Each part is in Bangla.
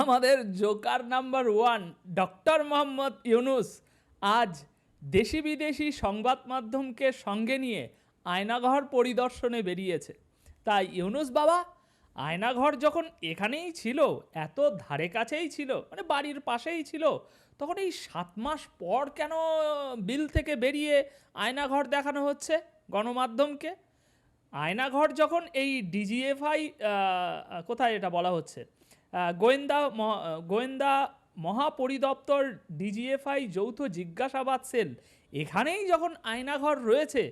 আমাদের joker number one, doctor Muhammad Yunus আজ দেশি বিদেশি সংবাদ মাধ্যমকে সঙ্গে নিয়ে আয়নাঘর পরিদর্শনে বেরিয়েছে। তাই ইউনুস বাবা, আয়নাঘর যখন এখানেই ছিল, এত ধারে কাছেই ছিল মানে বাড়ির পাশেই ছিল, তখন এই সাত মাস পর কেন বিল থেকে বেরিয়ে আয়নাঘর দেখানো হচ্ছে গণমাধ্যমকে? আয়নাঘর যখন এই ডিজিএফআই কোথায় এটা বলা হচ্ছে? গোয়েন্দা গোয়েন্দা মহাপরিদপ্তর ডিজিএফআই যৌথ জিজ্ঞাসাবাদ সেল, এখানেই যখন আয়নাঘর রয়েছে,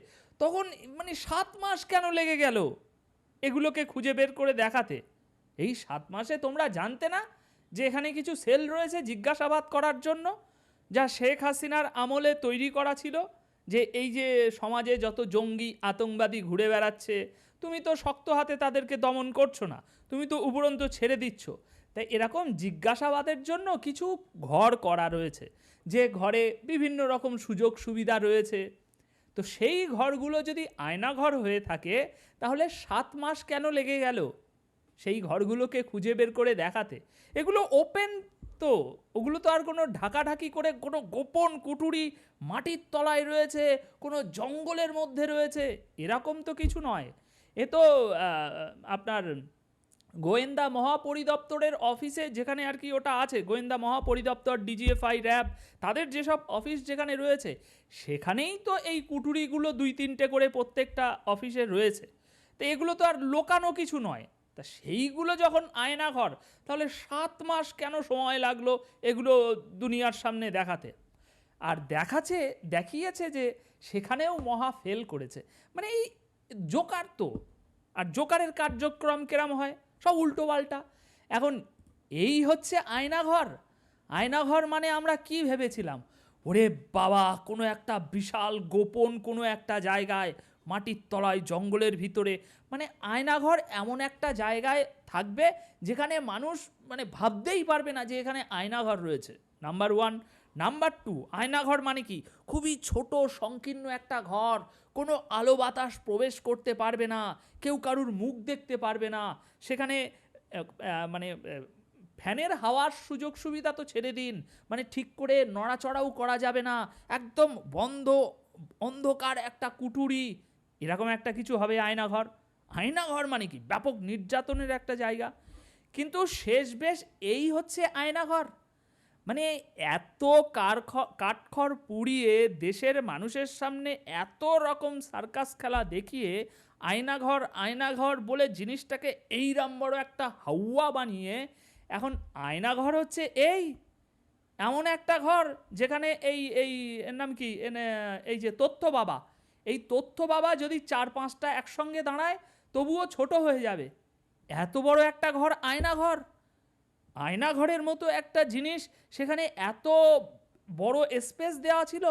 তখন মানে সাত মাস কেন লেগে গেল এগুলোকে খুঁজে বের করে দেখাতে? এই সাত মাসে তোমরা জানতে না যে এখানে কিছু সেল রয়েছে জিজ্ঞাসাবাদ করার জন্য, যা শেখ হাসিনার আমলে তৈরি করা ছিল? যে এই যে সমাজে যত জঙ্গি আতঙ্কবাদী ঘুরে বেড়াচ্ছে, তুমি তো শক্ত হাতে তাদেরকে দমন করছ না, তুমি তো উপরন্ত ছেড়ে দিচ্ছ। তাই এরকম জিজ্ঞাসাবাদের জন্য কিছু ঘর করা রয়েছে, যে ঘরে বিভিন্ন রকম সুযোগ সুবিধা রয়েছে। তো সেই ঘরগুলো যদি আয়নাঘর হয়ে থাকে, তাহলে সাত মাস কেন লেগে গেল? সেই ঘরগুলোকে খুঁজে বের করে দেখাতে। এগুলো ওপেন তো, ওগুলো তো আর কোনো ঢাকাঢাকি করে কোনো গোপন কুটুরি মাটির তলায় রয়েছে, কোনো জঙ্গলের মধ্যে রয়েছে, এরকম তো কিছু নয়। এ তো আপনার গোয়েন্দা মহাপরিদপ্তরের অফিসে যেখানে আর কি ওটা আছে, গোয়েন্দা মহাপরিদপ্তর, ডিজিএফআই, র্যাব, তাদের যেসব অফিস যেখানে রয়েছে, সেখানেই তো এই কুটুরিগুলো দুই তিনটে করে প্রত্যেকটা অফিসে রয়েছে। তো এগুলো তো আর লোকানো কিছু নয়। তা সেইগুলো যখন আয়নাঘর, তাহলে সাত মাস কেন সময় লাগল এগুলো দুনিয়ার সামনে দেখাতে? আর দেখাচ্ছে, দেখিয়েছে যে সেখানেও মহা ফেল করেছে। মানে এই জোকার তো, আর জোকারের কার্যক্রম কেরাম হয়? সব উল্টো পাল্টা। এখন এই হচ্ছে আয়নাঘর। আয়নাঘর মানে আমরা কি ভেবেছিলাম? ওরে বাবা, কোনো একটা বিশাল গোপন কোনো একটা জায়গায়, মাটির তলায়, জঙ্গলের ভিতরে মানে আয়নাঘর এমন একটা জায়গায় থাকবে যেখানে মানুষ মানে ভাবতেই পারবে না যে এখানে আয়নাঘর রয়েছে। Number one number two Aynaghor মানে কি? খুবই ছোট, সংকীর্ণ একটা ঘর। কোনো আলো বাতাস প্রবেশ করতে পারবে না। কেউ কারুর মুখ দেখতে পারবে না। সেখানে মানে ফ্যানের হাওয়ার সুযোগ সুবিধা তো ছেড়ে দিন। মানে ঠিক করে নড়াচড়াও করা যাবে না। একদম বন্ধ, অন্ধকার একটা কুটুরি। এরকম একটা কিছু হবে আয়নাঘর। আয়নাঘর মানে কি? ব্যাপক নির্যাতনের একটা জায়গা। কিন্তু শেষ বেশ এই হচ্ছে আয়নাঘর। মানে এত কারখ, কাঠখড় পুড়িয়ে দেশের মানুষের সামনে এত রকম সার্কাস খেলা দেখিয়ে আয়নাঘর আয়নাঘর বলে জিনিসটাকে এইরম বড় একটা হাওয়া বানিয়ে এখন আয়নাঘর হচ্ছে এই, এমন একটা ঘর যেখানে এই এই, এর নাম কি? এই যে তথ্য বাবা, এই তথ্য বাবা যদি চার পাঁচটা একসঙ্গে দাঁড়ায় তবুও ছোট হয়ে যাবে। এত বড় একটা ঘর আয়নাঘর। আয়নাঘরের মতো একটা জিনিস, সেখানে এত বড় স্পেস দেওয়া ছিল?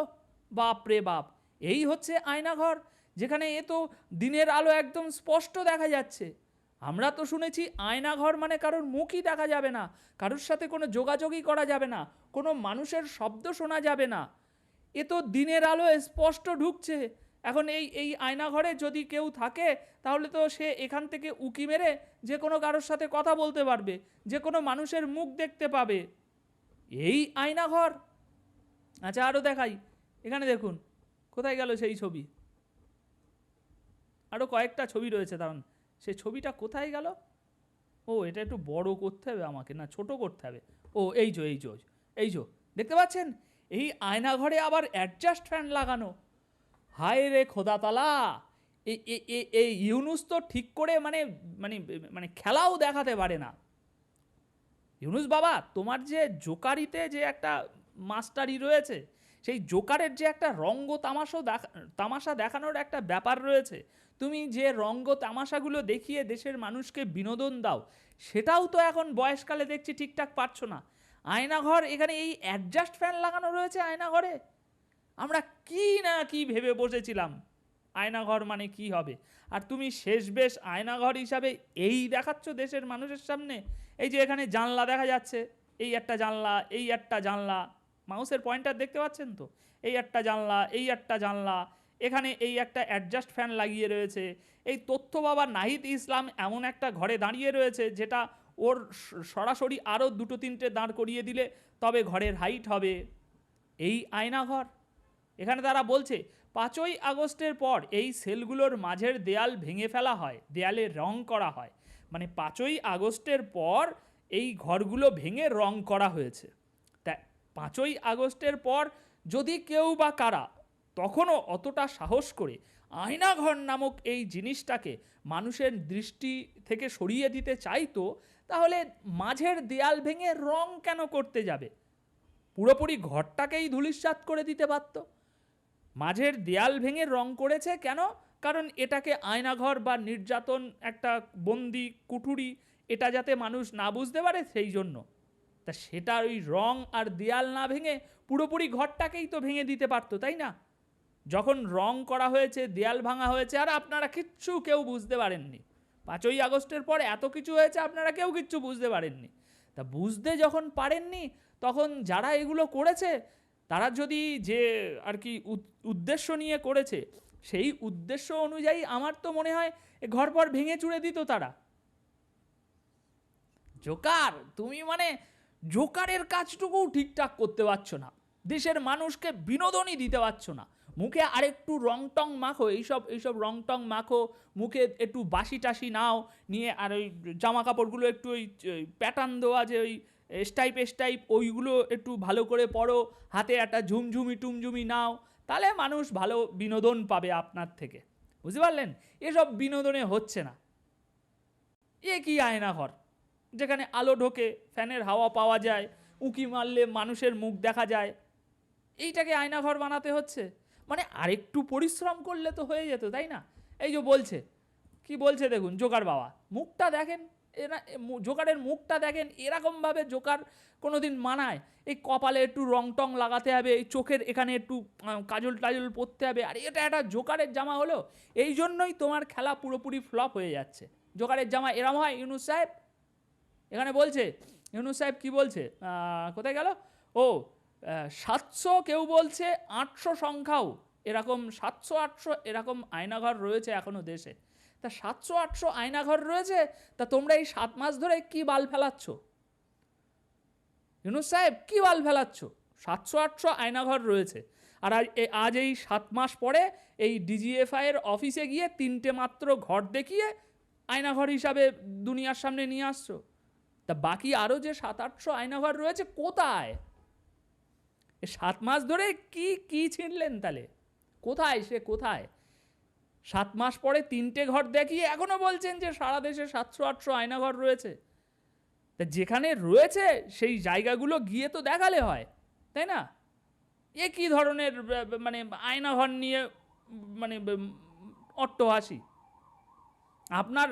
বাপ রে বাপ, এই হচ্ছে আয়নাঘর। যেখানে এ তো দিনের আলো একদম স্পষ্ট দেখা যাচ্ছে। আমরা তো শুনেছি আয়নাঘর মানে কারোর মুখই দেখা যাবে না, কারোর সাথে কোনো যোগাযোগই করা যাবে না, কোনো মানুষের শব্দ শোনা যাবে না। এ তো দিনের আলো স্পষ্ট ঢুকছে। এখন এই এই আয়নাঘরে যদি কেউ থাকে, তাহলে তো সে এখান থেকে উকি মেরে যে কোনো কারোর সাথে কথা বলতে পারবে, যে কোনো মানুষের মুখ দেখতে পাবে। এই আয়নাঘর। আচ্ছা আরও দেখাই। এখানে দেখুন, কোথায় গেল সেই ছবি? আরও কয়েকটা ছবি রয়েছে, দাঁড়ান। সে ছবিটা কোথায় গেল? ও, এটা একটু বড় করতে হবে আমাকে, না, ছোট করতে হবে। ও, এই যো এই যো এই যো দেখতে পাচ্ছেন? এই আয়নাঘরে আবার অ্যাডজাস্ট ফ্যান লাগানো। হায় রে খোদাতালা। এই ইউনুস তো ঠিক করে মানে মানে মানে খেলাও দেখাতে পারে না। ইউনুস বাবা, তোমার যে জোকারিতে যে একটা মাস্টারি রয়েছে, সেই জোকারের যে একটা রঙ্গ তামাশা দেখা, তামাশা দেখানোর একটা ব্যাপার রয়েছে, তুমি যে রঙ্গ তামাশাগুলো দেখিয়ে দেশের মানুষকে বিনোদন দাও, সেটাও তো এখন বয়সকালে দেখছি ঠিকঠাক পারছ না। আয়নাঘর, এখানে এই অ্যাডজাস্ট ফ্যান লাগানো রয়েছে আয়নাঘরে? আমরা কি না কি ভেবে বসেছিলাম? আয়নাঘর মানে কি হবে? আর তুমি শেষ বেশ আয়নাঘর হিসাবে এই দেখাচ্ছ দেশের মানুষের সামনে? এই যে এখানে জানলা দেখা যাচ্ছে। এই একটা জানলা, এই একটা জানলা। মাউসের পয়েন্টার দেখতে পাচ্ছেন তো? এই একটা জানলা, এই একটা জানলা। এখানে এই একটা অ্যাডজাস্ট ফ্যান লাগিয়ে রয়েছে। এই তথ্য বাবা নাহিদ ইসলাম এমন একটা ঘরে দাঁড়িয়ে রয়েছে যেটা ওর সরাসরি আরও দুটো তিনটে দাঁড় করিয়ে দিলে তবে ঘরের হাইট হবে। এই আয়নাঘর। এখানে তারা বলছে, পাঁচই আগস্টের পর এই সেলগুলোর মাঝের দেয়াল ভেঙে ফেলা হয়, দেয়ালে রং করা হয়। মানে পাঁচই আগস্টের পর এই ঘরগুলো ভেঙে রং করা হয়েছে। তা পাঁচই আগস্টের পর যদি কেউ বা কারা তখনও অতটা সাহস করে আয়নাঘর নামক এই জিনিসটাকে মানুষের দৃষ্টি থেকে সরিয়ে দিতে চাইতো, তাহলে মাঝের দেয়াল ভেঙে রং কেন করতে যাবে? পুরোপুরি ঘরটাকেই ধুলিস্বাত করে দিতে পারত। মাঝের দেয়াল ভেঙে রং করেছে কেন? কারণ এটাকে আয়নাঘর বা নির্যাতন, একটা বন্দি কুঠুরি, এটা যাতে মানুষ না বুঝতে পারে সেই জন্য। তা সেটা ওই রং আর দেয়াল না ভেঙে পুরোপুরি ঘরটাকেই তো ভেঙে দিতে পারতো, তাই না? যখন রং করা হয়েছে, দেয়াল ভাঙা হয়েছে, আর আপনারা কিচ্ছু কেউ বুঝতে পারেননি। পাঁচই আগস্টের পর এত কিছু হয়েছে, আপনারা কেউ কিচ্ছু বুঝতে পারেননি। তা বুঝতে যখন পারেননি, তখন যারা এগুলো করেছে তারা যদি যে আর কি উদ- উদ্দেশ্য নিয়ে করেছে, সেই উদ্দেশ্য অনুযায়ী আমার তো মনে হয় ঘর পর ভেঙে চুড়ে দিত তারা। জোকার, তুমি মানে জোকারের কাজটুকু ঠিকঠাক করতে পারছ না। দেশের মানুষকে বিনোদনই দিতে পারছ না। মুখে আরেকটু রং টং মাখো, এইসব এইসব রং টং মাখো, মুখে একটু বাসি টাসি নাও, নিয়ে আর ওই জামা কাপড়গুলো একটু ওই প্যাটার্ন দেওয়া যে ওই স্টাইপ স্টাইপ ওইগুলো একটু ভালো করে পড়ো, হাতে একটা ঝুমঝুমি, টুমঝুমি নাও, তাহলে মানুষ ভালো বিনোদন পাবে আপনার থেকে। বুঝতে পারলেন? এসব বিনোদনে হচ্ছে না। এ কি আয়নাঘর যেখানে আলো ঢোকে, ফ্যানের হাওয়া পাওয়া যায়, উঁকি মারলে মানুষের মুখ দেখা যায়। এইটাকে আয়নাঘর বানাতে হচ্ছে? মানে আরেকটু পরিশ্রম করলে তো হয়ে যেত, তাই না? এই যে বলছে, কি বলছে দেখুন, জোকার বাবা, মুখটা দেখেন। এরা জোকারের মুখটা দেখেন, এরকমভাবে জোকার কোনো দিন মানায়। এই কপালে একটু রং টং লাগাতে হবে, এই চোখের এখানে একটু কাজল টাজল পরতে হবে। আর, এটা একটা জোকারের জামা হলো। এই জন্যই তোমার খেলা পুরোপুরি ফ্লপ হয়ে যাচ্ছে। জোকারের জামা এরম হয়, ইউনুস সাহেব? এখানে বলছে, ইউনুস সাহেব কি বলছে? কোথায় গেল? ও সাতশো কেউ বলছে, আটশো সংখ্যাও। এরকম সাতশো, আটশো, এরকম আয়নাঘর রয়েছে এখনও দেশে। তা সাতশো, আটশো আয়নাঘর রয়েছে, তা তোমরা এই সাত মাস ধরে কি বাল ফেলাচ্ছ? ইউনুস সাহেব, কি বাল ফেলাচ্ছ? সাতশো, আটশো আয়নাঘর রয়েছে। আর আজ এই সাত মাস পরে এই ডিজিএফআই এর অফিসে গিয়ে তিনটে মাত্র ঘর দেখিয়ে আয়নাঘর হিসাবে দুনিয়ার সামনে নিয়ে আসছো। তা বাকি আরও যে সাত, আটশো আয়নাঘর রয়েছে, কোথায়? সাত মাস ধরে কি কি ছিনলেন তাহলে? কোথায় সে, কোথায়? সাত মাস পরে তিনটে ঘর দেখিয়ে এখনও বলছেন যে সারা দেশে সাতশো, আটশো আয়নাঘর রয়েছে। তা যেখানে রয়েছে, সেই জায়গাগুলো গিয়ে তো দেখালে হয়, তাই না? এ কি ধরনের মানে আয়নাঘর নিয়ে মানে অট্টহাসি? আপনার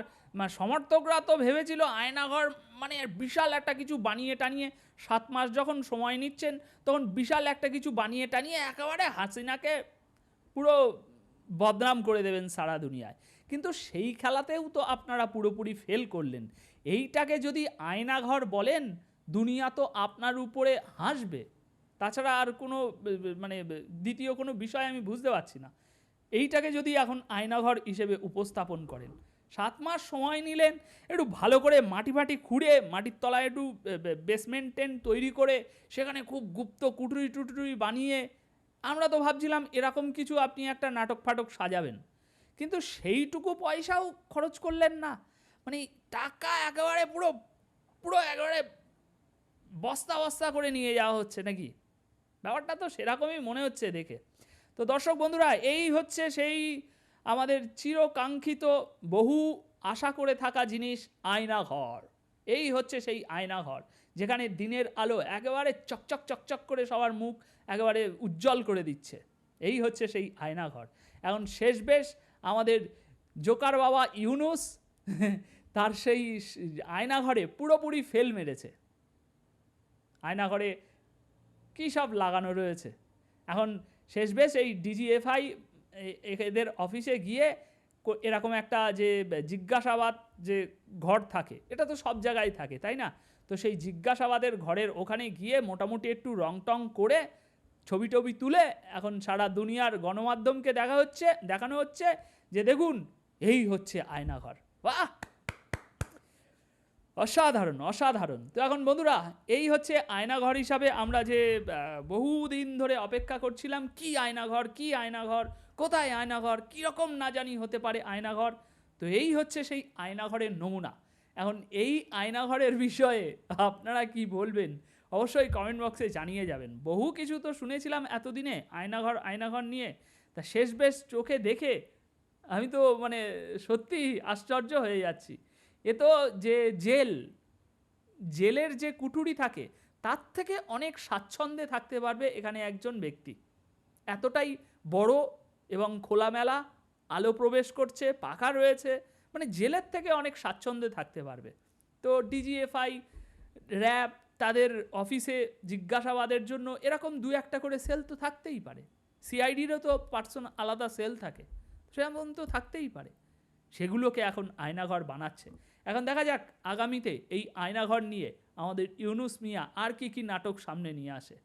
সমর্থকরা তো ভেবেছিল আয়নাঘর মানে বিশাল একটা কিছু বানিয়ে টানিয়ে সাত মাস যখন সময় নিচ্ছেন, তখন বিশাল একটা কিছু বানিয়ে টানিয়ে একেবারে হাসিনাকে পুরো বদনাম করে দেবেন সারা দুনিয়ায়। কিন্তু সেই খেলাতেও তো আপনারা পুরোপুরি ফেল করলেন। এইটাকে যদি আয়নাঘর বলেন, দুনিয়া তো আপনার উপরে হাসবে। তাছাড়া আর কোনো মানে দ্বিতীয় কোনো বিষয় আমি বুঝতে পারছি না। এইটাকে যদি এখন আয়নাঘর হিসেবে উপস্থাপন করেন, সাত মাস সময় নিলেন, একটু ভালো করে মাটি ফাটি খুঁড়ে, মাটির তলায় একটু বেসমেন্ট টেন্ট তৈরি করে, সেখানে খুব গুপ্ত কুটুরি টুটুরি বানিয়ে আমরা তো ভাবছিলাম এরকম কিছু আপনি একটা নাটক ফাটক সাজাবেন। কিন্তু সেইটুকু পয়সাও খরচ করলেন না। মানে টাকা একেবারে পুরো পুরো একেবারে বস্তা বস্তা করে নিয়ে যাওয়া হচ্ছে নাকি? ব্যাপারটা তো সেরকমই মনে হচ্ছে দেখে। তো দর্শক বন্ধুরা, এই হচ্ছে সেই আমাদের চিরকাঙ্ক্ষিত বহু আশা করে থাকা জিনিস, আয়নাঘর। এই হচ্ছে সেই আয়নাঘর। যেখানে দিনের আলো একেবারে চকচক চকচক করে সবার মুখ একেবারে উজ্জ্বল করে দিচ্ছে। এই হচ্ছে সেই আয়নাঘর। এখন শেষ বেশ আমাদের জোকার বাবা ইউনুস তার সেই আয়নাঘরে পুরোপুরি ফেল মেরেছে। আয়নাঘরে কী সব লাগানো রয়েছে? এখন শেষ বেশ এই ডিজিএফআই এদের অফিসে গিয়ে এরকম একটা যে জিজ্ঞাসাবাদ যে ঘর থাকে, এটা তো সব জায়গায় থাকে, তাই না? তো সেই জিজ্ঞাসাবাদের ঘরের ওখানে গিয়ে মোটামুটি একটু রং টং করে ছবি টবি তুলে এখন সারা দুনিয়ার গণমাধ্যমকে দেখা হচ্ছে, দেখানো হচ্ছে যে দেখুন, এই হচ্ছে আয়নাঘর। বাহ! অসাধারণ অসাধারণ। তো এখন বন্ধুরা, এই হচ্ছে আয়নাঘর হিসাবে আমরা যে বহুদিন ধরে অপেক্ষা করছিলাম, কি আয়নাঘর কি আয়নাঘর, কোথায় আয়নাঘর, কীরকম না জানি হতে পারে আয়নাঘর। তো এই হচ্ছে সেই আয়নাঘরের নমুনা। এখন এই আয়নাঘরের বিষয়ে আপনারা কি বলবেন? অবশ্যই কমেন্ট বক্সে জানিয়ে যাবেন। বহু কিছু তো শুনেছিলাম এতদিনে, আয়নাঘর আয়নাঘর নিয়ে। তা শেষ বেশ চোখে দেখে আমি তো মানে সত্যি আশ্চর্য হয়ে যাচ্ছি। এ তো যে জেল, জেলের যে কুঠুরি থাকে, তার থেকে অনেক স্বাচ্ছন্দ্যে থাকতে পারবে এখানে একজন ব্যক্তি। এতটাই বড় এবং খোলামেলা, আলো প্রবেশ করছে, পাখা রয়েছে মানে জেলের থেকে অনেক স্বাচ্ছন্দ্যে থাকতে পারবে। তো ডিজিএফআই র্যাব তাদের অফিসে জিজ্ঞাসাবাদের জন্য এরকম দু একটা করে সেল তো থাকতেই পারে। সিআইডিরও তো পার্সন আলাদা সেল থাকে। সেরকম তো থাকতেই পারে। সেগুলোকে এখন আয়নাঘর বানাচ্ছে। এখন দেখা যাক আগামীতে এই আয়নাঘর নিয়ে আমাদের ইউনুস মিয়া আর কি কি নাটক সামনে নিয়ে আসে।